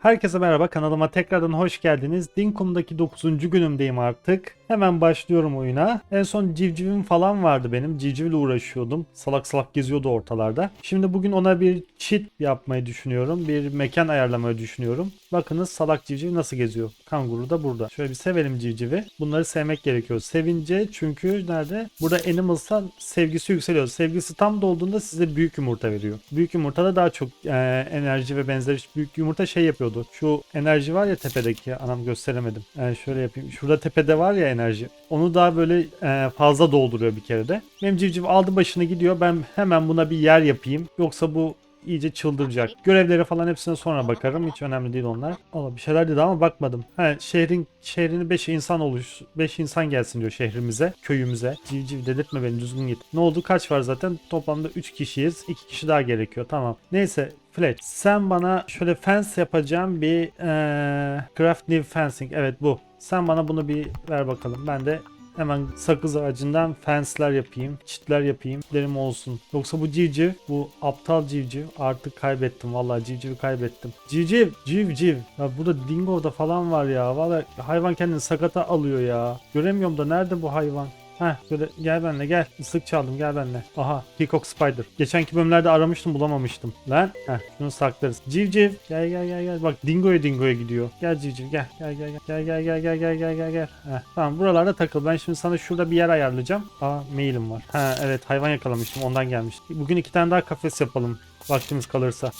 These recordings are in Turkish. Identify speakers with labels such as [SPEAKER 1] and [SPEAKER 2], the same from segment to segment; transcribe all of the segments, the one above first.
[SPEAKER 1] Herkese merhaba kanalıma tekrardan hoş geldiniz. Dinkum'daki 9. günümdeyim artık. Hemen başlıyorum oyuna. En son civcivim falan vardı benim. Civcivle uğraşıyordum. Salak salak geziyordu ortalarda. Şimdi bugün ona bir cheat yapmayı düşünüyorum. Bir mekan ayarlamayı düşünüyorum. Bakınız salak civciv nasıl geziyor. Kanguru da burada. Şöyle bir sevelim civcivi. Bunları sevmek gerekiyor. Sevince çünkü nerede? Burada Animals'tan sevgisi yükseliyor. Sevgisi tam dolduğunda size büyük yumurta veriyor. Büyük yumurtada daha çok e, enerji ve benzeri büyük yumurta şey yapıyordu. Şu enerji var ya tepedeki anam gösteremedim. E, şöyle yapayım. Şurada tepede var ya enerji. Onu daha böyle e, fazla dolduruyor bir kere de. Benim civciv aldı başını gidiyor. Ben hemen buna bir yer yapayım. Yoksa bu iyice çıldıracak. Görevlere falan hepsine sonra bakarım. Hiç önemli değil onlar. Allah bir şeyler dedi ama bakmadım. He, şehrin şehrini 5 insan oluş 5 insan gelsin diyor şehrimize, köyümüze. Civciv dedirtme beni düzgün git. Ne oldu? Kaç var zaten? Toplamda 3 kişiyiz. 2 kişi daha gerekiyor. Tamam. Neyse Fletch sen bana şöyle fence yapacağım bir eee craft new fencing. Evet bu. Sen bana bunu bir ver bakalım. Ben de Hemen sakız ağacından fence'ler yapayım, çitler yapayım, derim olsun. Yoksa bu civciv, bu aptal civciv artık kaybettim. Vallahi civcivi kaybettim. Civciv, civciv. Ya burada dingo da falan var ya. Vallahi hayvan kendini sakata alıyor ya. Göremiyorum da nerede bu hayvan? Heh böyle gel benimle gel. Islık çaldım gel benimle. Aha Peacock Spider. Geçenki bölümlerde aramıştım bulamamıştım. Lan heh şunu saklarız. Civciv gel gel gel gel. Bak dingoya dingoya gidiyor. Gel civciv. Gel gel gel. Gel gel gel gel gel gel gel gel. Heh, tamam buralarda takıl. Ben şimdi sana şurada bir yer ayarlayacağım. Aa mailim var. Ha evet hayvan yakalamıştım ondan gelmiş. Bugün iki tane daha kafes yapalım. Vaktimiz kalırsa.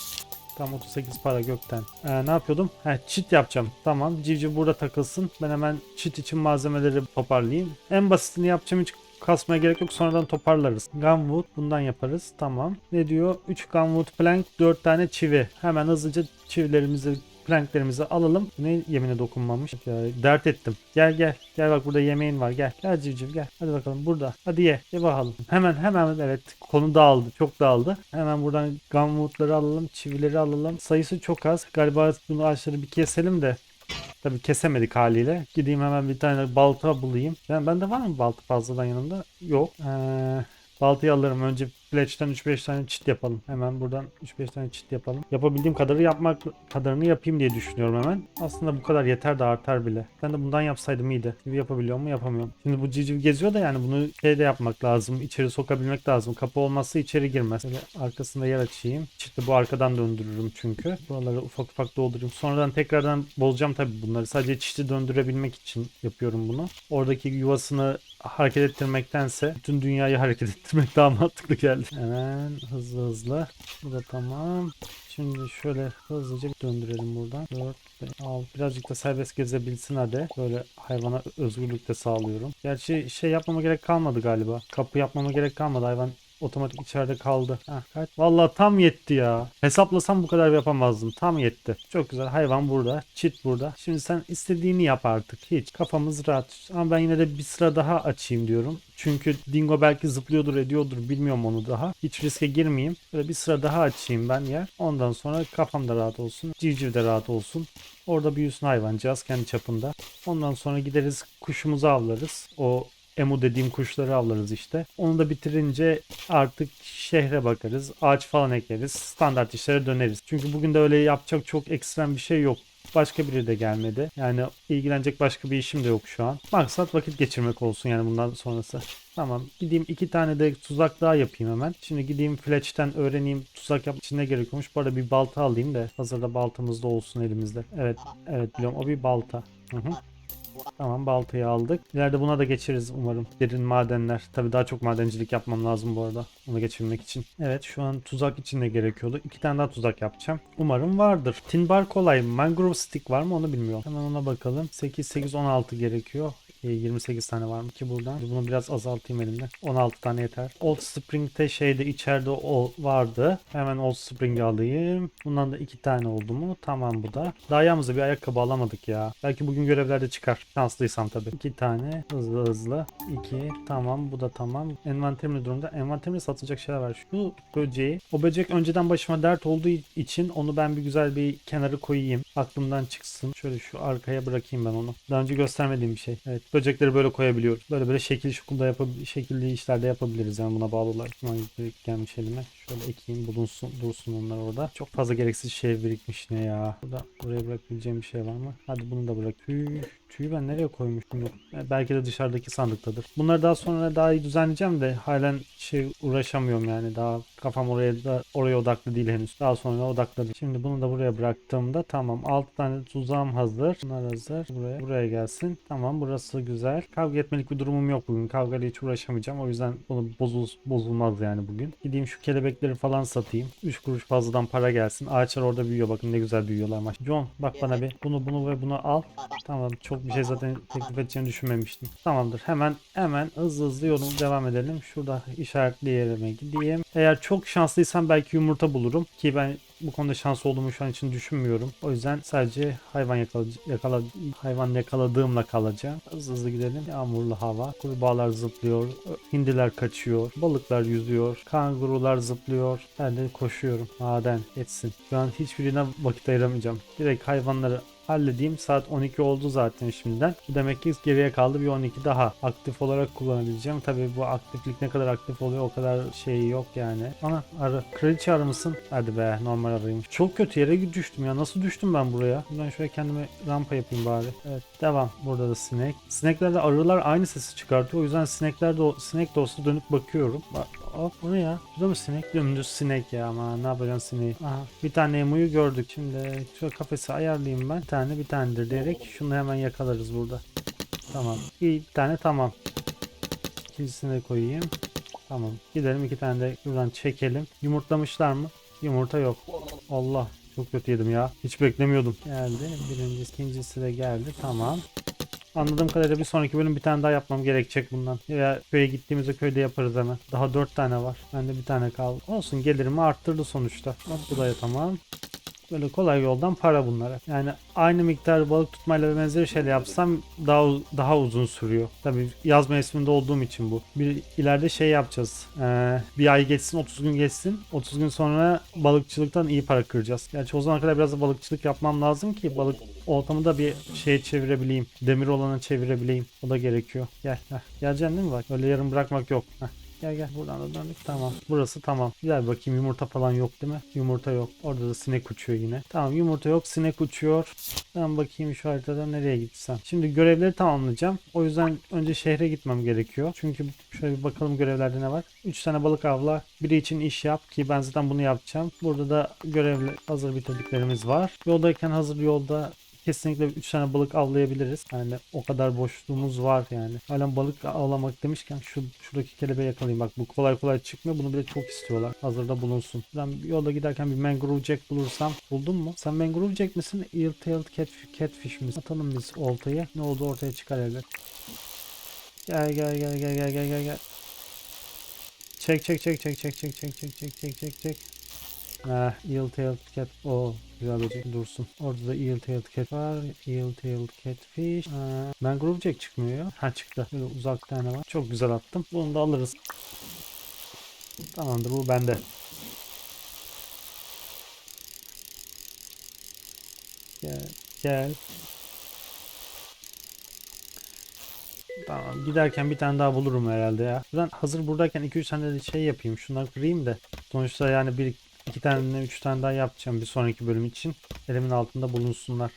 [SPEAKER 1] Tam 38 para gökten. Ee, ne yapıyordum? He, çit yapacağım. Tamam. Civciv burada takılsın. Ben hemen çit için malzemeleri toparlayayım. En basitini yapacağım hiç kasmaya gerek yok. Sonradan toparlarız. Gunwood bundan yaparız. Tamam. Ne diyor? 3 gunwood plank, 4 tane çivi. Hemen hızlıca çivilerimizi planklerimizi alalım. Ne yemine dokunmamış. Ya, dert ettim. Gel gel. Gel bak burada yemeğin var. Gel. Gel civciv gel. Hadi bakalım burada. Hadi ye. Ye bakalım. Hemen hemen evet konu dağıldı. Çok dağıldı. Hemen buradan gumwoodları alalım. Çivileri alalım. Sayısı çok az. Galiba bunu ağaçları bir keselim de Tabii kesemedik haliyle. Gideyim hemen bir tane balta bulayım. Yani bende var mı balta fazladan yanımda? Yok. Ee, baltayı alırım. Önce Fletch'ten 3-5 tane çit yapalım. Hemen buradan 3-5 tane çit yapalım. Yapabildiğim kadarı yapmak kadarını yapayım diye düşünüyorum hemen. Aslında bu kadar yeter de artar bile. Ben de bundan yapsaydım iyiydi. Gibi yapabiliyor mu? Yapamıyorum. Şimdi bu civciv geziyor da yani bunu şeyde yapmak lazım. İçeri sokabilmek lazım. Kapı olmazsa içeri girmez. Böyle arkasında yer açayım. Çiti bu arkadan döndürürüm çünkü. Buraları ufak ufak doldurayım. Sonradan tekrardan bozacağım tabii bunları. Sadece çiti döndürebilmek için yapıyorum bunu. Oradaki yuvasını hareket ettirmektense bütün dünyayı hareket ettirmek daha mantıklı geldi. Hemen hızlı hızlı. Bu da tamam. Şimdi şöyle hızlıca döndürelim buradan. 4, 5, 6. Birazcık da serbest gezebilsin hadi. Böyle hayvana özgürlük de sağlıyorum. Gerçi şey yapmama gerek kalmadı galiba. Kapı yapmama gerek kalmadı. Hayvan otomatik içeride kaldı. Heh, kaç? Vallahi tam yetti ya. Hesaplasam bu kadar yapamazdım. Tam yetti. Çok güzel. Hayvan burada. Çit burada. Şimdi sen istediğini yap artık. Hiç. Kafamız rahat. Ama ben yine de bir sıra daha açayım diyorum. Çünkü Dingo belki zıplıyordur ediyordur bilmiyorum onu daha. Hiç riske girmeyeyim. Böyle bir sıra daha açayım ben yer. Ondan sonra kafam da rahat olsun. Civciv de rahat olsun. Orada büyüsün hayvancağız kendi çapında. Ondan sonra gideriz kuşumuzu avlarız. O emu dediğim kuşları avlarız işte. Onu da bitirince artık şehre bakarız. Ağaç falan ekeriz. Standart işlere döneriz. Çünkü bugün de öyle yapacak çok ekstrem bir şey yok. Başka biri de gelmedi. Yani ilgilenecek başka bir işim de yok şu an. Maksat vakit geçirmek olsun yani bundan sonrası. Tamam gideyim iki tane de tuzak daha yapayım hemen. Şimdi gideyim Fletch'ten öğreneyim tuzak yapmak için ne gerekiyormuş. Bu arada bir balta alayım da hazırda baltamız da olsun elimizde. Evet evet biliyorum o bir balta. Hı hı. Tamam baltayı aldık. İleride buna da geçeriz umarım. Derin madenler. Tabii daha çok madencilik yapmam lazım bu arada. Onu geçirmek için. Evet şu an tuzak için de gerekiyordu. İki tane daha tuzak yapacağım. Umarım vardır. Tin bar kolay. Mangrove stick var mı onu bilmiyorum. Hemen ona bakalım. 8, 8, 16 gerekiyor. E, 28 tane var mı ki buradan? Bunu biraz azaltayım elimde. 16 tane yeter. Old Spring'te şeyde içeride o vardı. Hemen Old Spring'i alayım. Bundan da 2 tane oldu mu? Tamam bu da. Daha yalnızca bir ayakkabı alamadık ya. Belki bugün görevlerde çıkar. Şanslıysam tabii. 2 tane hızlı hızlı. 2 tamam bu da tamam. Envanterim ne durumda? Envanterimde satılacak şeyler var. Şu böceği. O böcek önceden başıma dert olduğu için onu ben bir güzel bir kenara koyayım. Aklımdan çıksın. Şöyle şu arkaya bırakayım ben onu. Daha önce göstermediğim bir şey. Evet böcekleri böyle koyabiliyoruz. Böyle böyle şekil şukulda yapab şekilli işlerde yapabiliriz yani buna bağlı olarak. Gelmiş elime. Şöyle ekeyim bulunsun dursun onlar orada. Çok fazla gereksiz şey birikmiş ne ya. Burada buraya bırakabileceğim bir şey var mı? Hadi bunu da bırak. Tüy. Tüyü ben nereye koymuştum? Yok. E, Belki de dışarıdaki sandıktadır. Bunları daha sonra daha iyi düzenleyeceğim de halen şey uğraşamıyorum yani. Daha kafam oraya da oraya odaklı değil henüz. Daha sonra odakladım. Şimdi bunu da buraya bıraktığımda tamam. 6 tane tuzağım hazır. Bunlar hazır. Buraya buraya gelsin. Tamam burası güzel. Kavga etmelik bir durumum yok bugün. Kavgayla hiç uğraşamayacağım. O yüzden bunu bozul, bozulmaz yani bugün. Gideyim şu kelebekleri falan satayım. 3 kuruş fazladan para gelsin. Ağaçlar orada büyüyor. Bakın ne güzel büyüyorlar maş. John bak bana bir bunu bunu ve bunu al. Tamam çok bir şey zaten teklif edeceğini düşünmemiştim. Tamamdır. Hemen hemen hızlı hızlı yoluma devam edelim. Şurada işaretli yerime gideyim. Eğer çok şanslıysam belki yumurta bulurum. Ki ben bu konuda şanslı olduğumu şu an için düşünmüyorum. O yüzden sadece hayvan yakala, yakala hayvan yakaladığımla kalacağım. Hızlı hızlı gidelim. Yağmurlu hava. Kurbağalar zıplıyor. Hindiler kaçıyor. Balıklar yüzüyor. Kangurular zıplıyor. Ben de koşuyorum. Maden etsin. Şu an hiçbirine vakit ayıramayacağım. Direkt hayvanları halledeyim. Saat 12 oldu zaten şimdiden. Demek ki geriye kaldı bir 12 daha. Aktif olarak kullanabileceğim. Tabii bu aktiflik ne kadar aktif oluyor o kadar şey yok yani. Ana arı. Kraliçe arı mısın? Hadi be normal arıymış. Çok kötü yere düştüm ya. Nasıl düştüm ben buraya? Ben şöyle kendime rampa yapayım bari. Evet devam. Burada da sinek. Sineklerle arılar aynı sesi çıkartıyor. O yüzden sinekler de o- sinek de olsa dönüp bakıyorum. Bak Hop bu ne ya? Bu da mı sinek? Dümdüz sinek ya ama ne yapacaksın sineği? Aha bir tane emuyu gördük. Şimdi şu kafesi ayarlayayım ben. Bir tane bir tanedir diyerek şunu hemen yakalarız burada. Tamam. İyi bir tane tamam. İkincisini de koyayım. Tamam. Gidelim iki tane de buradan çekelim. Yumurtlamışlar mı? Yumurta yok. Allah. Çok kötü yedim ya. Hiç beklemiyordum. Geldi. Birincisi, ikincisi de geldi. Tamam. Anladığım kadarıyla bir sonraki bölüm bir tane daha yapmam gerekecek bundan. Ya köye gittiğimizde köyde yaparız hemen. Daha dört tane var. Bende bir tane kaldı. Olsun gelirimi arttırdı sonuçta. Bak bu da tamam. Böyle kolay yoldan para bunlara. Yani aynı miktar balık tutmayla ve benzeri şeyler yapsam daha daha uzun sürüyor. Tabii yaz mevsiminde olduğum için bu. Bir ileride şey yapacağız. Ee, bir ay geçsin 30 gün geçsin. 30 gün sonra balıkçılıktan iyi para kıracağız. Gerçi o zamana kadar biraz da balıkçılık yapmam lazım ki balık oltamı da bir şeye çevirebileyim. Demir olana çevirebileyim. O da gerekiyor. Gel. Heh. Geleceksin değil mi bak? Öyle yarım bırakmak yok. Heh. Gel gel buradan da döndük tamam. Burası tamam. Gel bakayım yumurta falan yok değil mi? Yumurta yok. Orada da sinek uçuyor yine. Tamam yumurta yok sinek uçuyor. Ben bakayım şu haritada nereye gitsem. Şimdi görevleri tamamlayacağım. O yüzden önce şehre gitmem gerekiyor. Çünkü şöyle bir bakalım görevlerde ne var. 3 tane balık avla. Biri için iş yap ki ben zaten bunu yapacağım. Burada da görevle hazır bitirdiklerimiz var. Yoldayken hazır yolda kesinlikle 3 tane balık avlayabiliriz. Yani o kadar boşluğumuz var yani. Halen balık avlamak demişken şu şuradaki kelebeği yakalayayım. Bak bu kolay kolay çıkmıyor. Bunu bile çok istiyorlar. Hazırda bulunsun. Ben yolda giderken bir mangrove jack bulursam buldun mu? Sen mangrove jack misin? Eel-tailed catfish, catfish misin? Atalım biz oltayı. Ne oldu ortaya çıkar elbet. Gel gel gel gel gel gel gel gel. Çek çek çek çek çek çek çek çek çek çek çek çek. Ah, eel-tailed cat. O güzel böcek dursun. Orada da eel-tailed cat var. Eel-tailed catfish. Aa, mangrove jack çıkmıyor ya. Ha çıktı. Böyle uzak bir tane var. Çok güzel attım. Bunu da alırız. Tamamdır bu bende. Gel. Gel. Tamam giderken bir tane daha bulurum herhalde ya. Ben hazır buradayken 2-3 tane de şey yapayım. Şunları kırayım da. Sonuçta yani bir iki tane üç tane daha yapacağım bir sonraki bölüm için. Elimin altında bulunsunlar.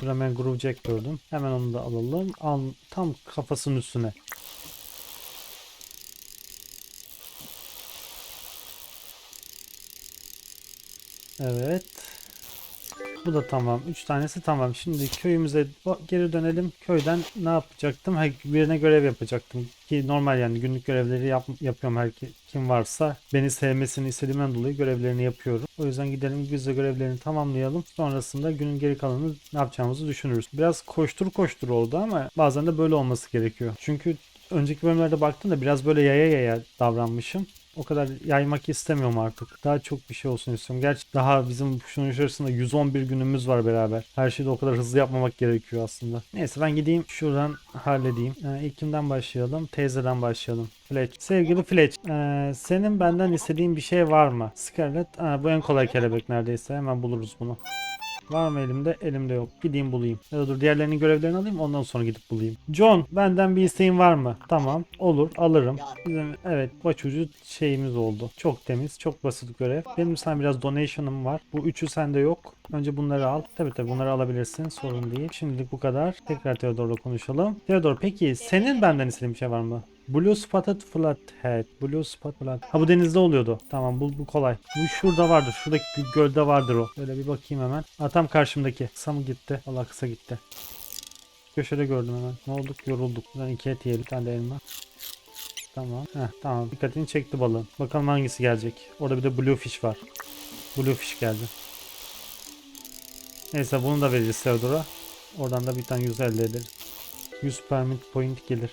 [SPEAKER 1] Şurada ben Groove Jack gördüm. Hemen onu da alalım. Al, tam kafasının üstüne. Evet. Bu da tamam. 3 tanesi tamam. Şimdi köyümüze geri dönelim. Köyden ne yapacaktım? Ha, birine görev yapacaktım. Ki normal yani günlük görevleri yap, yapıyorum her ki- kim varsa. Beni sevmesini istediğimden dolayı görevlerini yapıyorum. O yüzden gidelim biz de görevlerini tamamlayalım. Sonrasında günün geri kalanını ne yapacağımızı düşünürüz. Biraz koştur koştur oldu ama bazen de böyle olması gerekiyor. Çünkü önceki bölümlerde baktım da biraz böyle yaya yaya davranmışım. O kadar yaymak istemiyorum artık. Daha çok bir şey olsun istiyorum. Gerçi daha bizim şunun içerisinde 111 günümüz var beraber. Her şeyi de o kadar hızlı yapmamak gerekiyor aslında. Neyse ben gideyim şuradan halledeyim. Ee, ilk kimden başlayalım? Teyzeden başlayalım. Fletch. Sevgili Fletch, ee, senin benden istediğin bir şey var mı? Scarlett, aa, bu en kolay kelebek neredeyse. Hemen buluruz bunu. Var mı elimde? Elimde yok. Gideyim bulayım. Ya da dur diğerlerinin görevlerini alayım ondan sonra gidip bulayım. John benden bir isteğin var mı? Tamam olur alırım. Bizim evet başucu şeyimiz oldu. Çok temiz çok basit görev. Benim sana biraz donation'ım var. Bu üçü sende yok. Önce bunları al. Tabii tabii bunları alabilirsin. Sorun değil. Şimdilik bu kadar. Tekrar Theodor'la konuşalım. Theodor peki senin benden istediğin bir şey var mı? Blue Spotted Flathead. Blue Spot Flat. Ha bu denizde oluyordu. Tamam bu, bu kolay. Bu şurada vardır. Şuradaki gö- gölde vardır o. Böyle bir bakayım hemen. Ha tam karşımdaki. Kısa mı gitti? Allah kısa gitti. Köşede gördüm hemen. Ne olduk? Yorulduk. Buradan iki et yiyelim. Bir tane de elma. Tamam. Heh, tamam. Dikkatini çekti balığın. Bakalım hangisi gelecek. Orada bir de Bluefish var. Bluefish geldi. Neyse bunu da veririz Theodor'a. Oradan da bir tane 100 elde ederiz. 100 permit point gelir.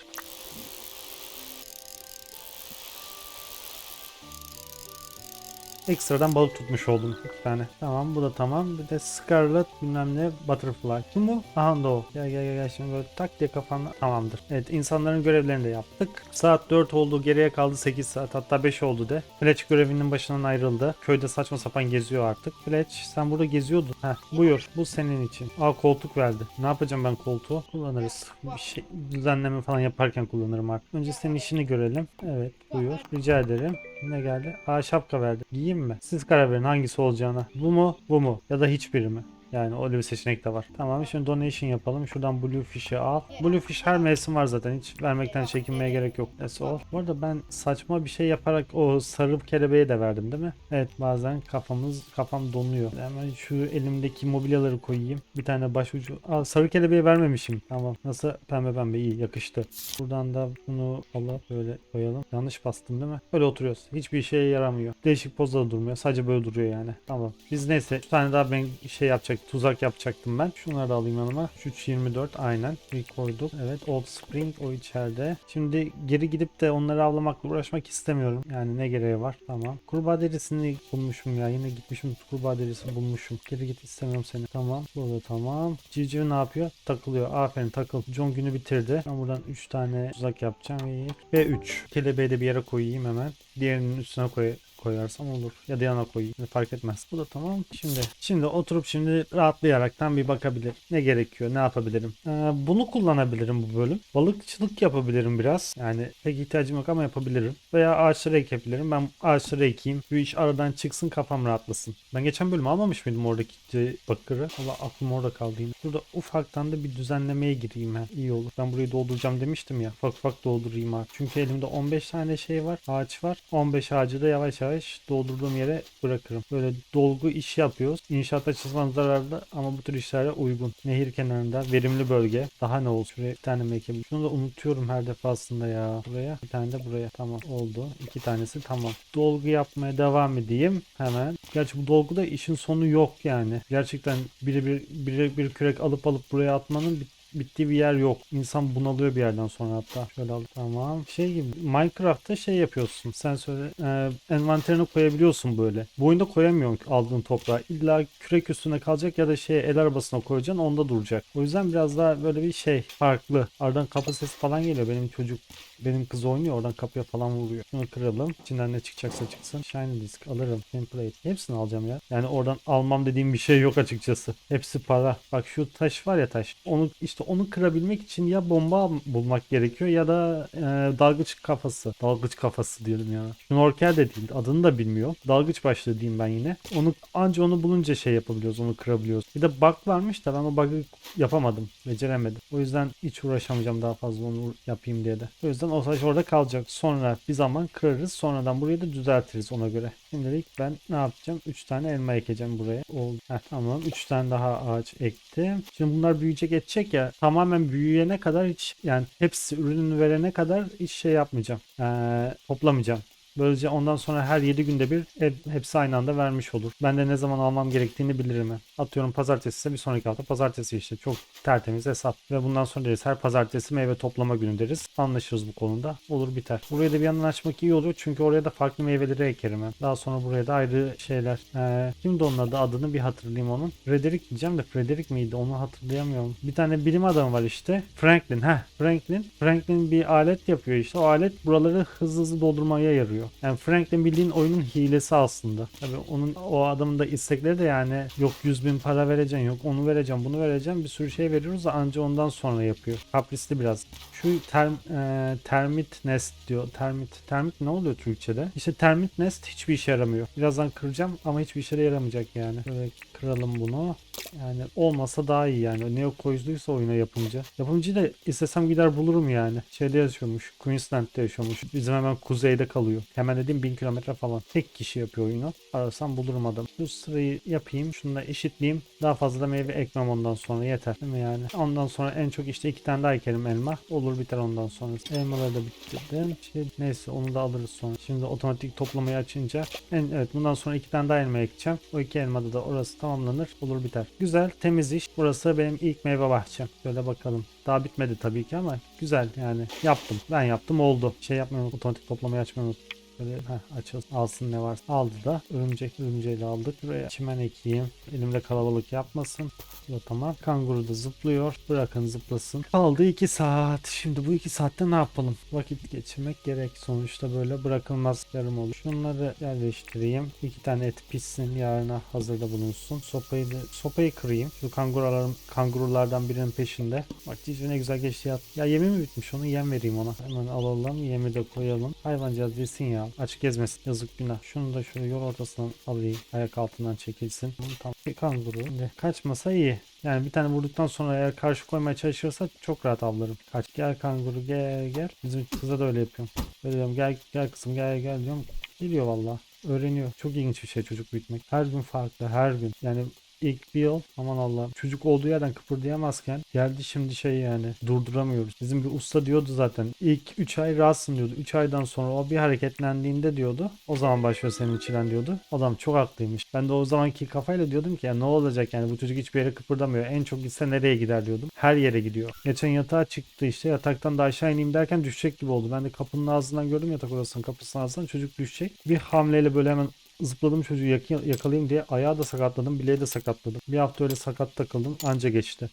[SPEAKER 1] Ekstradan balık tutmuş oldum iki tane. Tamam bu da tamam. Bir de Scarlet bilmem ne Butterfly. Bu? Aha da o. Gel gel gel şimdi böyle tak diye kafanla tamamdır. Evet insanların görevlerini de yaptık. Saat 4 oldu geriye kaldı 8 saat hatta 5 oldu de. Fletch görevinin başından ayrıldı. Köyde saçma sapan geziyor artık. Fletch sen burada geziyordun. Heh buyur bu senin için. Aa koltuk verdi. Ne yapacağım ben koltuğu? Kullanırız. Bir şey düzenleme falan yaparken kullanırım artık. Önce senin işini görelim. Evet buyur. Rica ederim. Ne geldi? Aa şapka verdi. Giyeyim mi? Siz karar verin hangisi olacağına. Bu mu? Bu mu? Ya da hiçbiri mi? Yani öyle bir seçenek de var. Tamam şimdi donation yapalım. Şuradan Bluefish'i al. Bluefish her mevsim var zaten. Hiç vermekten çekinmeye gerek yok. Neyse o. Bu arada ben saçma bir şey yaparak o sarı kelebeğe de verdim değil mi? Evet bazen kafamız kafam donuyor. Hemen şu elimdeki mobilyaları koyayım. Bir tane başucu. Aa sarı kelebeğe vermemişim. Tamam. Nasıl pembe pembe iyi yakıştı. Buradan da bunu alıp böyle koyalım. Yanlış bastım değil mi? Böyle oturuyoruz. Hiçbir şeye yaramıyor. Değişik pozda da durmuyor. Sadece böyle duruyor yani. Tamam. Biz neyse bir tane daha ben şey yapacak tuzak yapacaktım ben. Şunları da alayım yanıma. 324 aynen. Bir koyduk. Evet Old Spring o içeride. Şimdi geri gidip de onları avlamakla uğraşmak istemiyorum. Yani ne gereği var? Tamam. Kurbağa derisini bulmuşum ya. Yine gitmişim kurbağa derisi bulmuşum. Geri git istemiyorum seni. Tamam. Burada tamam. Civciv ne yapıyor? Takılıyor. Aferin takıl. John günü bitirdi. Ben buradan 3 tane tuzak yapacağım. Ve 3. Kelebeği de bir yere koyayım hemen. Diğerinin üstüne koy koyarsam olur. Ya da yana koyayım. Fark etmez. Bu da tamam. Şimdi şimdi oturup şimdi rahatlayaraktan bir bakabilir. Ne gerekiyor? Ne yapabilirim? Ee, bunu kullanabilirim bu bölüm. Balıkçılık yapabilirim biraz. Yani pek ihtiyacım yok ama yapabilirim. Veya ağaçları ekebilirim. Ben ağaçları ekeyim. Bu iş aradan çıksın kafam rahatlasın. Ben geçen bölüm almamış mıydım oradaki bakırı? Valla aklım orada kaldı yine. Burada ufaktan da bir düzenlemeye gireyim ha. İyi olur. Ben burayı dolduracağım demiştim ya. Ufak ufak doldurayım artık. Çünkü elimde 15 tane şey var. Ağaç var. 15 ağacı da yavaş yavaş doldurduğum yere bırakırım. Böyle dolgu iş yapıyoruz. İnşaat açısından zararlı ama bu tür işlere uygun. Nehir kenarında verimli bölge. Daha ne olsun? Bir tane mekan. Şunu da unutuyorum her defasında ya. Buraya bir tane de buraya. Tamam oldu. İki tanesi tamam. Dolgu yapmaya devam edeyim. Hemen. Gerçi bu dolguda işin sonu yok yani. Gerçekten biri bir, biri bir kürek alıp alıp buraya atmanın bir bittiği bir yer yok. İnsan bunalıyor bir yerden sonra hatta. Şöyle al. Tamam. Şey gibi Minecraft'ta şey yapıyorsun. Sen söyle e, envanterine koyabiliyorsun böyle. Bu oyunda koyamıyorsun aldığın toprağı. İlla kürek üstüne kalacak ya da şey el arabasına koyacaksın onda duracak. O yüzden biraz daha böyle bir şey farklı. Aradan kapı sesi falan geliyor. Benim çocuk benim kız oynuyor oradan kapıya falan vuruyor. Şunu kıralım. İçinden ne çıkacaksa çıksın. Shiny disk alırım. Template. Hepsini alacağım ya. Yani oradan almam dediğim bir şey yok açıkçası. Hepsi para. Bak şu taş var ya taş. Onu işte onu kırabilmek için ya bomba bulmak gerekiyor ya da e, dalgıç kafası. Dalgıç kafası diyorum ya. Şnorkel de değil. Adını da bilmiyor. Dalgıç başlığı diyeyim ben yine. Onu anca onu bulunca şey yapabiliyoruz. Onu kırabiliyoruz. Bir de bug varmış da ben o bug'ı yapamadım. Beceremedim. O yüzden hiç uğraşamayacağım daha fazla onu yapayım diye de. O yüzden o taş orada kalacak. Sonra bir zaman kırarız. Sonradan burayı da düzeltiriz ona göre. Şimdilik ben ne yapacağım? 3 tane elma ekeceğim buraya. Oldu. Heh, tamam. 3 tane daha ağaç ektim. Şimdi bunlar büyüyecek edecek ya. Tamamen büyüyene kadar hiç yani hepsi ürününü verene kadar hiç şey yapmayacağım. Ee, toplamayacağım. Böylece ondan sonra her 7 günde bir hep, hepsi aynı anda vermiş olur. Ben de ne zaman almam gerektiğini bilirim. Atıyorum pazartesi ise bir sonraki hafta pazartesi işte. Çok tertemiz hesap. Ve bundan sonra deriz her pazartesi meyve toplama günü deriz. Anlaşırız bu konuda. Olur biter. Burayı da bir yandan açmak iyi olur. Çünkü oraya da farklı meyveleri ekerim. Daha sonra buraya da ayrı şeyler. Ee, kimdi onun adı? Adını bir hatırlayayım onun. Frederick diyeceğim de Frederick miydi? Onu hatırlayamıyorum. Bir tane bilim adamı var işte. Franklin. Heh Franklin. Franklin bir alet yapıyor işte. O alet buraları hızlı hızlı doldurmaya yarıyor. Yani Franklin bildiğin oyunun hilesi aslında. Tabii onun o adamın da istekleri de yani yok 100 bin para vereceksin yok onu vereceğim bunu vereceğim bir sürü şey veriyoruz da anca ondan sonra yapıyor. Kaprisli biraz. Şu term, e, termit nest diyor. Termit termit ne oluyor Türkçe'de? İşte termit nest hiçbir işe yaramıyor. Birazdan kıracağım ama hiçbir işe yaramayacak yani. Böyle kıralım bunu. Yani olmasa daha iyi yani. Ne koyduysa oyuna yapımcı. Yapımcıyı da istesem gider bulurum yani. Şeyde yaşıyormuş. Queensland'de yaşıyormuş. Bizim hemen kuzeyde kalıyor. Hemen dediğim 1000 kilometre falan. Tek kişi yapıyor oyunu. Arasam bulurum adam. Bu sırayı yapayım. Şunu da eşitleyeyim. Daha fazla da meyve ekmem ondan sonra yeter. Değil mi yani? Ondan sonra en çok işte iki tane daha ekerim elma. Olur biter ondan sonra. Elmaları da bitirdim. Şey, neyse onu da alırız sonra. Şimdi otomatik toplamayı açınca en, evet bundan sonra iki tane daha elma ekeceğim. O iki elmada da orası tamamlanır. Olur biter. Güzel temiz iş. Burası benim ilk meyve bahçem. Şöyle bakalım. Daha bitmedi tabii ki ama güzel yani. Yaptım. Ben yaptım oldu. Şey yapmayı Otomatik toplamayı açmayı unut. Böyle heh, açılsın. Alsın ne varsa. Aldı da. Örümcek örümceğiyle aldık. Buraya çimen ekleyeyim. Elimde kalabalık yapmasın. Bu da tamam. Kanguru da zıplıyor. Bırakın zıplasın. Kaldı 2 saat. Şimdi bu 2 saatte ne yapalım? Vakit geçirmek gerek. Sonuçta böyle bırakılmaz yarım olur. Şunları yerleştireyim. İki tane et pişsin. Yarına hazırda bulunsun. Sopayı da, sopayı kırayım. Şu kangurularım, kangurulardan birinin peşinde. Bak ne güzel geçti ya. Yemi mi bitmiş? Onu yem vereyim ona. Hemen alalım. Yemi de koyalım. Hayvancağız bilsin ya. Aç gezmesin. Yazık günah. Şunu da şöyle yol ortasından alayım. Ayak altından çekilsin. Bunu tam bir kanguru. Şimdi kaçmasa iyi. Yani bir tane vurduktan sonra eğer karşı koymaya çalışırsa çok rahat avlarım. Kaç gel kanguru gel gel. Bizim kıza da öyle yapıyorum. Böyle diyorum gel gel kızım gel gel diyorum. Geliyor valla. Öğreniyor. Çok ilginç bir şey çocuk büyütmek. Her gün farklı her gün. Yani ilk bir yıl aman Allah'ım çocuk olduğu yerden kıpırdayamazken geldi şimdi şey yani durduramıyoruz. Bizim bir usta diyordu zaten ilk 3 ay rahatsın diyordu. 3 aydan sonra o bir hareketlendiğinde diyordu o zaman başlıyor senin içilen diyordu. Adam çok haklıymış. Ben de o zamanki kafayla diyordum ki ya ne olacak yani bu çocuk hiçbir yere kıpırdamıyor. En çok gitse nereye gider diyordum. Her yere gidiyor. Geçen yatağa çıktı işte yataktan da aşağı ineyim derken düşecek gibi oldu. Ben de kapının ağzından gördüm yatak odasının kapısının ağzından çocuk düşecek. Bir hamleyle böyle hemen zıpladım çocuğu yak- yakalayayım diye ayağı da sakatladım, bileği de sakatladım. Bir hafta öyle sakat takıldım anca geçti.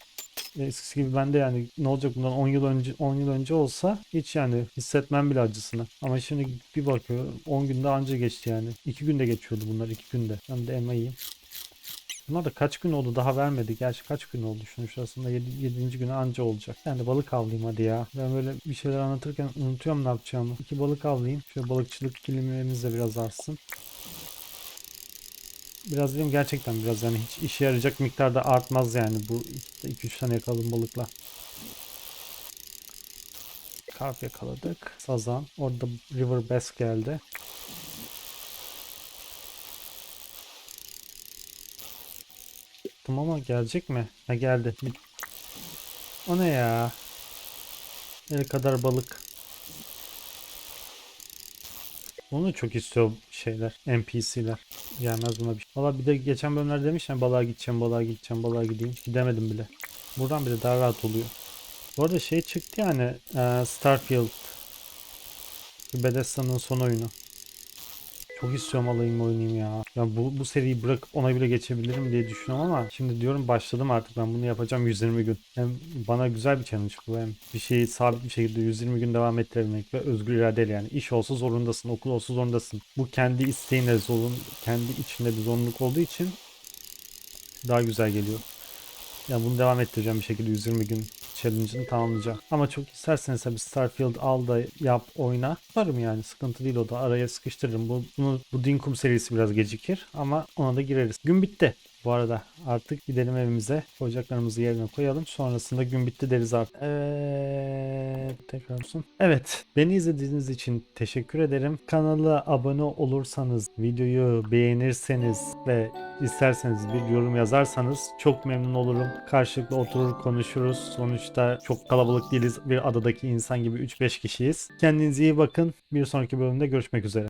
[SPEAKER 1] Eskisi gibi ben de yani ne olacak bundan 10 yıl önce 10 yıl önce olsa hiç yani hissetmem bile acısını. Ama şimdi bir bakıyor 10 günde anca geçti yani. 2 günde geçiyordu bunlar 2 günde. Ben de elma yiyeyim. Da kaç gün oldu daha vermedi. Gerçi kaç gün oldu şunun şurasında 7. 7. günü anca olacak. Ben de balık avlayayım hadi ya. Ben böyle bir şeyler anlatırken unutuyorum ne yapacağımı. İki balık avlayayım. Şöyle balıkçılık kilimlerimiz de biraz artsın. Biraz dedim gerçekten biraz yani hiç işe yarayacak miktarda artmaz yani bu 2-3 tane yakaladım balıkla. Karp yakaladık. Sazan. Orada river bass geldi. Tamam ama gelecek mi? Ha geldi. O ne ya? El kadar balık. Onu çok istiyor şeyler. NPC'ler. Gelmez buna bir şey. Valla bir de geçen bölümler demiş ya balığa gideceğim, balığa gideceğim, balığa gideyim. Gidemedim bile. Buradan bile daha rahat oluyor. Bu arada şey çıktı yani e, Starfield. Bethesda'nın son oyunu. Çok istiyorum alayım oynayayım ya. Ya bu, bu seriyi bırakıp ona bile geçebilirim diye düşünüyorum ama şimdi diyorum başladım artık ben bunu yapacağım 120 gün. Hem bana güzel bir challenge bu hem bir şeyi sabit bir şekilde 120 gün devam ettirebilmek ve özgür iradeyle yani iş olsa zorundasın, okul olsa zorundasın. Bu kendi isteğinle zorun, kendi içinde bir zorunluluk olduğu için daha güzel geliyor. Ya bunu devam ettireceğim bir şekilde 120 gün challenge'ını tamamlayacağım. Ama çok isterseniz tabii Starfield al da yap oyna. Yaparım yani sıkıntı değil o da araya sıkıştırırım. Bu, bunu, bu Dinkum serisi biraz gecikir ama ona da gireriz. Gün bitti. Bu arada artık gidelim evimize. Ocaklarımızı yerine koyalım. Sonrasında gün bitti deriz artık. Evet. Tekrar olsun. Evet. Beni izlediğiniz için teşekkür ederim. Kanala abone olursanız, videoyu beğenirseniz ve isterseniz bir yorum yazarsanız çok memnun olurum. Karşılıklı oturur konuşuruz. Sonuçta çok kalabalık değiliz. Bir adadaki insan gibi 3-5 kişiyiz. Kendinize iyi bakın. Bir sonraki bölümde görüşmek üzere.